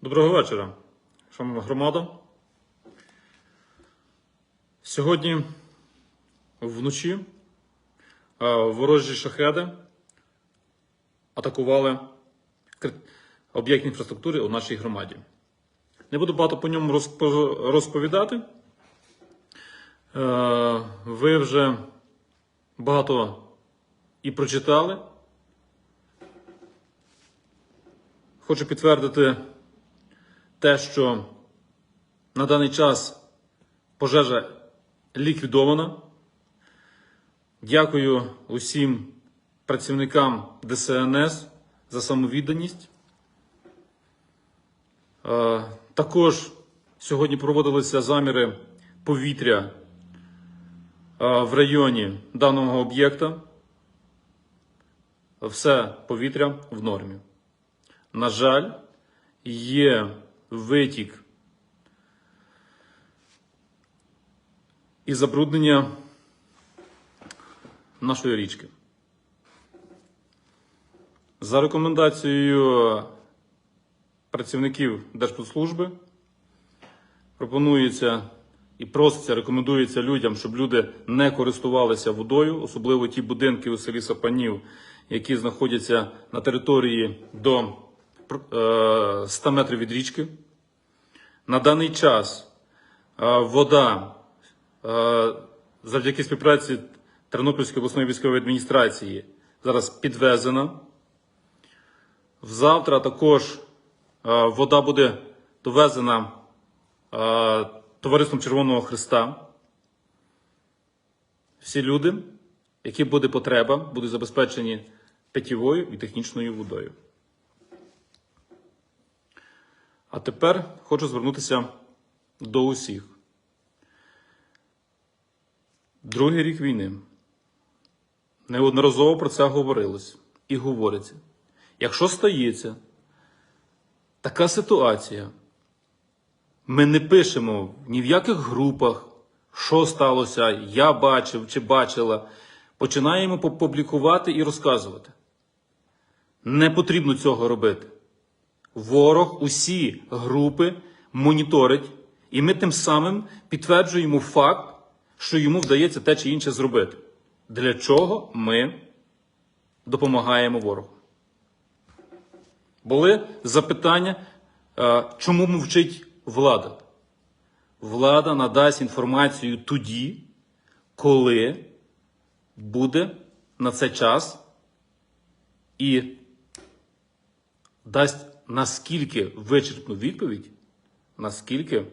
Доброго вечора, шановна громада. Сьогодні вночі е, ворожі шахеди атакували об'єкт інфраструктури у нашій громаді. Не буду багато по ньому розповідати. Е, Ви вже багато і прочитали. Хочу підтвердити те, що на даний час пожежа ліквідована. Дякую усім працівникам ДСНС за самовідданість. Е, Також сьогодні проводилися заміри повітря е, в районі даного об'єкта. Все повітря в нормі. На жаль, є витік і забруднення нашої річки. За рекомендацією працівників Держпродслужби пропонується і проситься, рекомендується людям, щоб люди не користувалися водою, особливо ті будинки у селі Сапанів, які знаходяться на території до 100 метрів від річки. На даний час е, вода е, завдяки співпраці Тернопільської обласної військової адміністрації зараз підвезена. Завтра також е, вода буде довезена е, Товариством Червоного Христа. Всі люди, які буде потреба, будуть забезпечені питєвою і технічною водою. А тепер хочу звернутися до усіх. Другий рік війни. Неодноразово про це говорилось і говориться. Якщо стається така ситуація, ми не пишемо ні в яких групах, що сталося, я бачив чи бачила. Починаємо публікувати і розказувати. Не потрібно цього робити. Ворог усі групи моніторить, і ми тим самим підтверджуємо факт, що йому вдається те чи інше зробити. Для чого ми допомагаємо ворогу? Були запитання, е, чому мовчить влада? Влада надасть інформацію тоді, коли буде на це час і дасть наскільки вичерпну відповідь, наскільки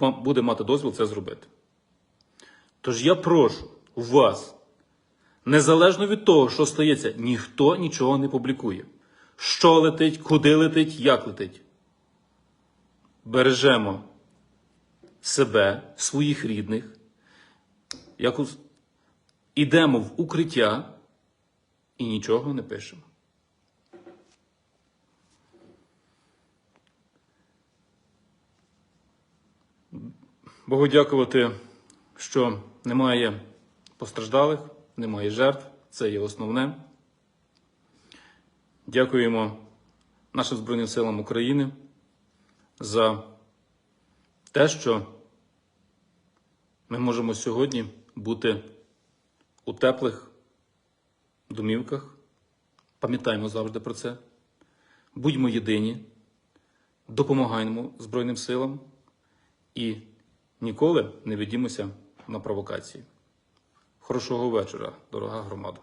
буде мати дозвіл це зробити. Тож я прошу вас, незалежно від того, що стається, ніхто нічого не публікує. Що летить, куди летить, як летить. Бережемо себе, своїх рідних, якось ідемо в укриття і нічого не пишемо. Богу дякувати, що немає постраждалих, немає жертв. Це є основне. Дякуємо нашим Збройним силам України за те, що ми можемо сьогодні бути у теплих домівках. Пам'ятаємо завжди про це. Будьмо єдині, допомагаємо Збройним силам і ніколи не ведімося на провокації. Хорошого вечора, дорога громада.